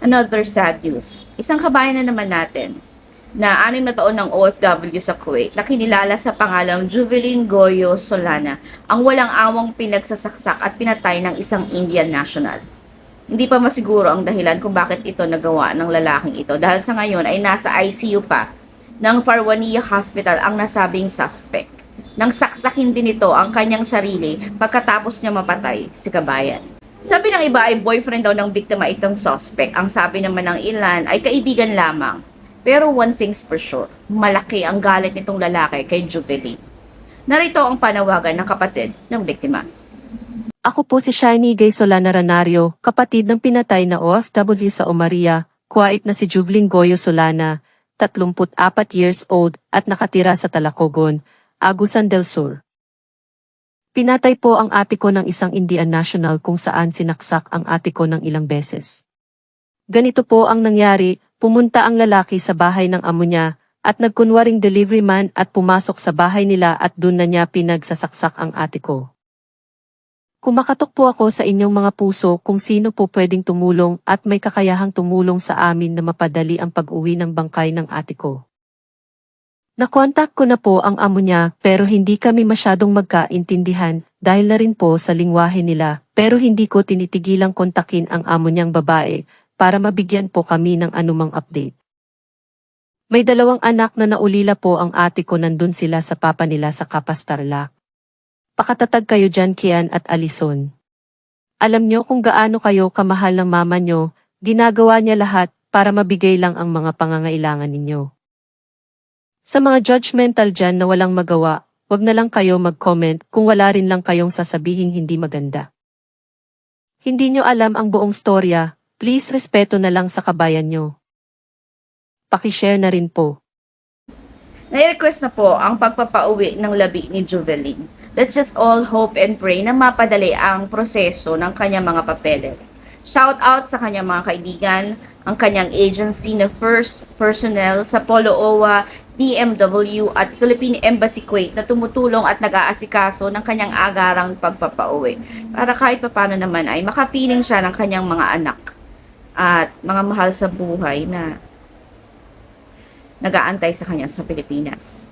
Another sad news. Isang kabayan na naman natin na anim na taon ng OFW sa Kuwait na kinilala sa pangalang Juvelin Goyo Solana ang walang awang pinagsasaksak at pinatay ng isang Indian national. Hindi pa masiguro ang dahilan kung bakit ito nagawa ng lalaking ito dahil sa ngayon ay nasa ICU pa ng Farwania Hospital ang nasabing suspect. Nang saksakin din ito ang kanyang sarili pagkatapos niya mapatay si kabayan. Sabi ng iba ay boyfriend daw ng biktima itong suspect. Ang sabi naman ng ilan ay kaibigan lamang. Pero one thing's for sure, malaki ang galit nitong lalaki kay Jubilee. Narito ang panawagan ng kapatid ng biktima. Ako po si Shiny Gay Solana Ranario, kapatid ng pinatay na OFW sa Omaria, Kuwait na si Juvling Goyo Solana, 34 years old at nakatira sa Talacogon, Agusan del Sur. Pinatay po ang ate ko ng isang Indian national kung saan sinaksak ang ate ko ng ilang beses. Ganito po ang nangyari, pumunta ang lalaki sa bahay ng amo niya, at nagkunwaring delivery man at pumasok sa bahay nila at doon na niya pinagsasaksak ang ate ko. Kumakatok po ako sa inyong mga puso kung sino po pwedeng tumulong at may kakayahang tumulong sa amin na mapadali ang pag-uwi ng bangkay ng ate ko. Nakontak ko na po ang amo niya pero hindi kami masyadong magkaintindihan dahil na rin po sa lingwahe nila pero hindi ko tinitigilang kontakin ang amo niyang babae para mabigyan po kami ng anumang update. May dalawang anak na naulila po ang ate ko nandun sila sa papa nila sa Kapas Tarlac. Pakatatag kayo dyan Kian at Alison. Alam nyo kung gaano kayo kamahal ng mama nyo, ginagawa niya lahat para mabigay lang ang mga pangangailangan ninyo. Sa mga judgmental dyan na walang magawa, wag na lang kayo mag-comment kung wala rin lang kayong sasabihin hindi maganda. Hindi nyo alam ang buong storya, please respeto na lang sa kabayan nyo. Pakishare na rin po. Nai-request na po ang pagpapauwi ng labi ni Juvelin. Let's just all hope and pray na mapadali ang proseso ng kanyang mga papeles. Shout out sa kanyang mga kaibigan, ang kanyang agency na First Personnel sa Polo OWA, DMW at Philippine Embassy Kuwait na tumutulong at nag-aasikaso ng kanyang agarang pagpapauwi. Para kahit papano naman ay makapiling siya ng kanyang mga anak at mga mahal sa buhay na nag-aantay sa kanya sa Pilipinas.